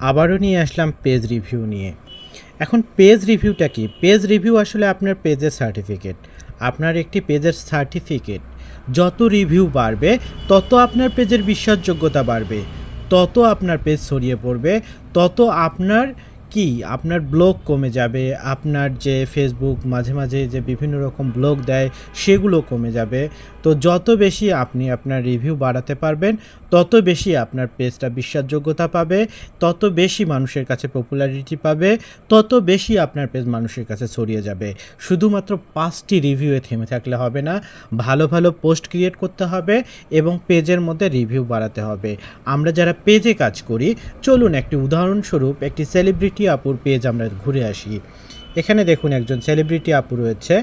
আবারও নিয়ে আসলাম page review নিয়ে। এখন পেজ রিভিউটা কি? পেজ রিভিউ আসলে আপনার পেজের সার্টিফিকেট। আপনার একটি পেজের সার্টিফিকেট। যত রিভিউ বাড়বে, তত আপনার পেজের বিশ্বাসযোগ্যতা বাড়বে। তত আপনার পেজ ছড়িয়ে পড়বে। তত আপনার কি আপনার ব্লগ কমে যাবে, আপনার যে ফেসবুক মাঝে মাঝে যে বিভিন্ন রকম ব্লগ দেয় সেগুলো কমে যাবে। তো যত বেশি আপনি আপনার রিভিউ বাড়াতে পারবেন, তত বেশি আপনার পেজটা বিশ্বাসযোগ্যতা পাবে, তত বেশি মানুষের কাছে পপুলারিটি পাবে, তত বেশি আপনার পেজ মানুষের কাছে ছড়িয়ে যাবে। শুধুমাত্র পাঁচটি রিভিউয়ে থেমে থাকলে হবে না, ভালো ভালো পোস্ট ক্রিয়েট করতে হবে এবং পেজের মধ্যে রিভিউ বাড়াতে হবে। আমরা যারা পেজে কাজ করি, চলুন একটি উদাহরণস্বরূপ একটি সেলিব্রিটি আপুর পেজ আমরা ঘুরে আসি। এখানে দেখুন একজন সেলিব্রিটি আপু রয়েছে,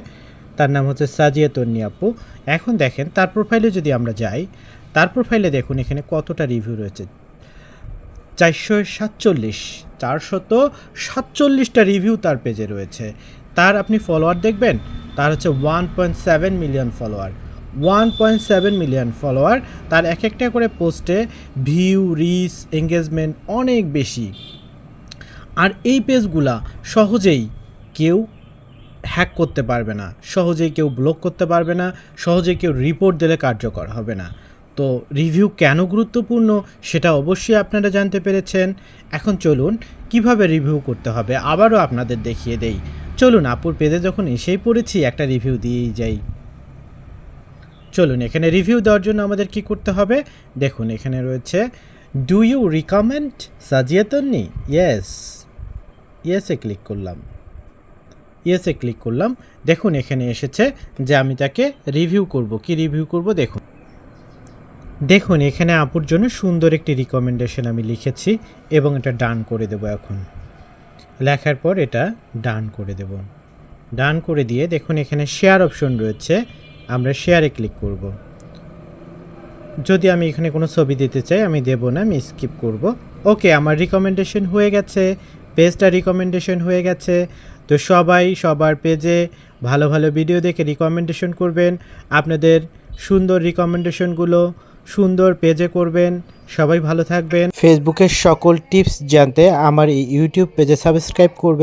তার নাম হচ্ছে সাজিয়া তন্নি আপু। এখন দেখেন, তার প্রোফাইলে যদি আমরা যাই, তার প্রোফাইলে দেখুন এখানে কতটা রিভিউ রয়েছে। চারশো সাতচল্লিশ, চারশত সাতচল্লিশটা রিভিউ তার পেজে রয়েছে। তার আপনি ফলোয়ার দেখবেন, তার হচ্ছে one point seven million follower one point seven million follower তার এক একটা করে পোস্টে ভিউ রিস এঙ্গেজমেন্ট অনেক বেশি। আর এই পেজগুলা সহজেই কেউ হ্যাক করতে পারবে না, সহজেই কেউ ব্লক করতে পারবে না, সহজেই কেউ রিপোর্ট দিলে কার্যকর হবে না। তো রিভিউ কেন গুরুত্বপূর্ণ সেটা অবশ্যই আপনারা জানতে পেরেছেন। এখন চলুন কীভাবে রিভিউ করতে হবে আবারও আপনাদের দেখিয়ে দেই। চলুন আপুর পেজে যখন এসেই পড়েছি একটা রিভিউ দিয়েই যাই। চলুন এখানে রিভিউ দেওয়ার জন্য আমাদের কি করতে হবে? দেখুন এখানে রয়েছে ডু ইউ রিকমেন্ড সাজিয়াতন্নি ইয়েস ইয়েসে ক্লিক করলাম। ইয়েসে ক্লিক করলাম। দেখুন এখানে এসেছে যে আমি তাকে রিভিউ করব। কি রিভিউ করব? দেখুন। দেখুন, এখানে আপুর জন্য সুন্দর একটি রিকমেন্ডেশন আমি লিখেছি এবং এটা ডান করে দেব এখন। লেখার পর এটা ডান করে দেব। ডান করে দিয়ে দেখুন এখানে শেয়ার অপশন রয়েছে। আমরা শেয়ারে ক্লিক করব। যদি আমি এখানে কোনো ছবি দিতে চাই, আমি দেব না, আমি স্কিপ করব। ওকে আমার রিকমেন্ডেশন হয়ে গেছে। পেজটা রিকমেন্ডেশন হয়ে গেছে। তো সবাই সবার পেজে ভালো ভালো ভিডিও দেখে রিকমেন্ডেশন করবেন। আপনাদের সুন্দর রিকমেন্ডেশনগুলো সুন্দর পেজে করবেন। সবাই ভালো থাকবেন। ফেসবুকের সকল টিপস জানতে আমার এই ইউটিউব পেজে সাবস্ক্রাইব করবেন।